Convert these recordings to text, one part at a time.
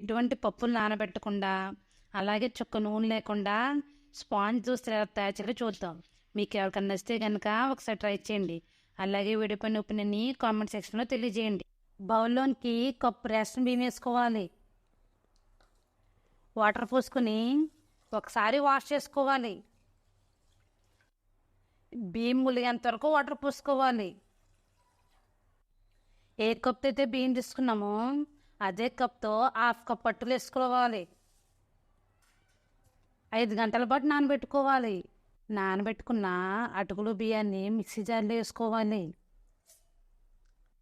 ఇటువంటి పప్పులు నానబెట్టకుండా అలాగే చుక్క నూనె లేకుండా స్పాంజ్ జ్యూస్ ఎలా తయారు చేయాలి చూద్దాం. మీకు ఎవరికైనా నచ్చితే కనుక ఒకసారి ట్రై చేయండి. అలాగే విడిపోయిన ఉప్పునని కామెంట్ సెక్షన్లో తెలియజేయండి. బౌల్లోనికి కప్పు రేషన్ బియ్యం వేసుకోవాలి. వాటర్ పోసుకొని ఒకసారి వాష్ చేసుకోవాలి. బియ్యం ములిగేంత వరకు వాటర్ పోసుకోవాలి. ఏ కప్పు అయితే బియ్యం తీసుకున్నామో అదే కప్తో హాఫ్ కప్ పట్టులు వేసుకోవాలి. ఐదు గంటల పాటు నానబెట్టుకోవాలి. నానబెట్టుకున్న అటుకులు బియ్యాన్ని మిక్సీ జార్లో వేసుకోవాలి.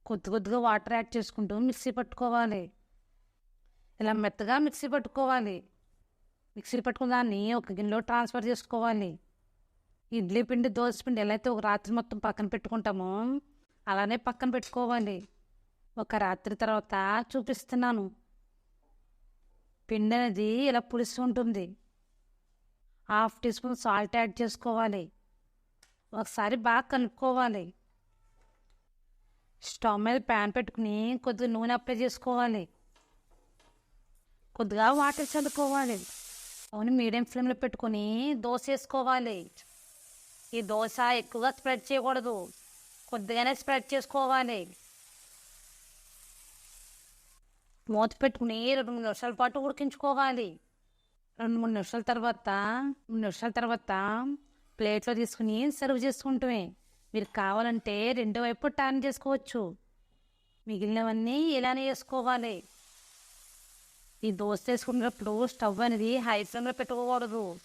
కొద్ది కొద్దిగా వాటర్ యాడ్ చేసుకుంటూ మిక్సీ పట్టుకోవాలి. ఇలా మెత్తగా మిక్సీ పట్టుకోవాలి. మిక్సీ పట్టుకున్న దాన్ని ఒక గిన్నెలో ట్రాన్స్ఫర్ చేసుకోవాలి. ఇడ్లీ పిండి దోశ పిండి ఎలా అయితే ఒక రాత్రి మొత్తం పక్కన పెట్టుకుంటామో అలానే పక్కన పెట్టుకోవాలి. ఒక రాత్రి తర్వాత చూపిస్తున్నాను. పిండి అనేది ఇలా పులుసు ఉంటుంది. Half teaspoon salt add చేసుకోవాలి. ఒకసారి బాగా కలుపుకోవాలి. స్టవ్ మీద ప్యాన్ పెట్టుకుని కొద్దిగా నూనె అప్లై చేసుకోవాలి. కొద్దిగా వాటర్ చల్లుకోవాలి. అవును మీడియం ఫ్లేమ్లో పెట్టుకొని దోశ వేసుకోవాలి. ఈ దోశ ఎక్కువగా స్ప్రెడ్ చేయకూడదు. కొద్దిగానే స్ప్రెడ్ చేసుకోవాలి. మూత పెట్టుకుని రెండు మూడు నిమిషాల పాటు ఉడికించుకోవాలి. రెండు మూడు నిమిషాల తర్వాత మూడు నిమిషాల తర్వాత ప్లేట్లో తీసుకుని సర్వ్ చేసుకుంటామే. మీరు కావాలంటే రెండో వైపు టర్న్ చేసుకోవచ్చు. మిగిలినవన్నీ ఇలానే వేసుకోవాలి. ఈ దోశ వేసుకునేటప్పుడు స్టవ్ అనేది హై ఫ్లేమ్లో పెట్టుకోకూడదు.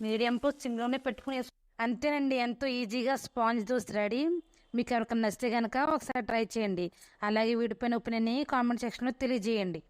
మీడియం టు సిమ్లోనే పెట్టుకుని అంతేనండి ఎంతో ఈజీగా స్పాంజ్ దోశ రెడీ. మీకు ఎవరికైనా నచ్చితే కనుక ఒకసారి ట్రై చేయండి. అలాగే వీడిపోయిన ఒపీనియన్ని కామెంట్ సెక్షన్లో తెలియజేయండి.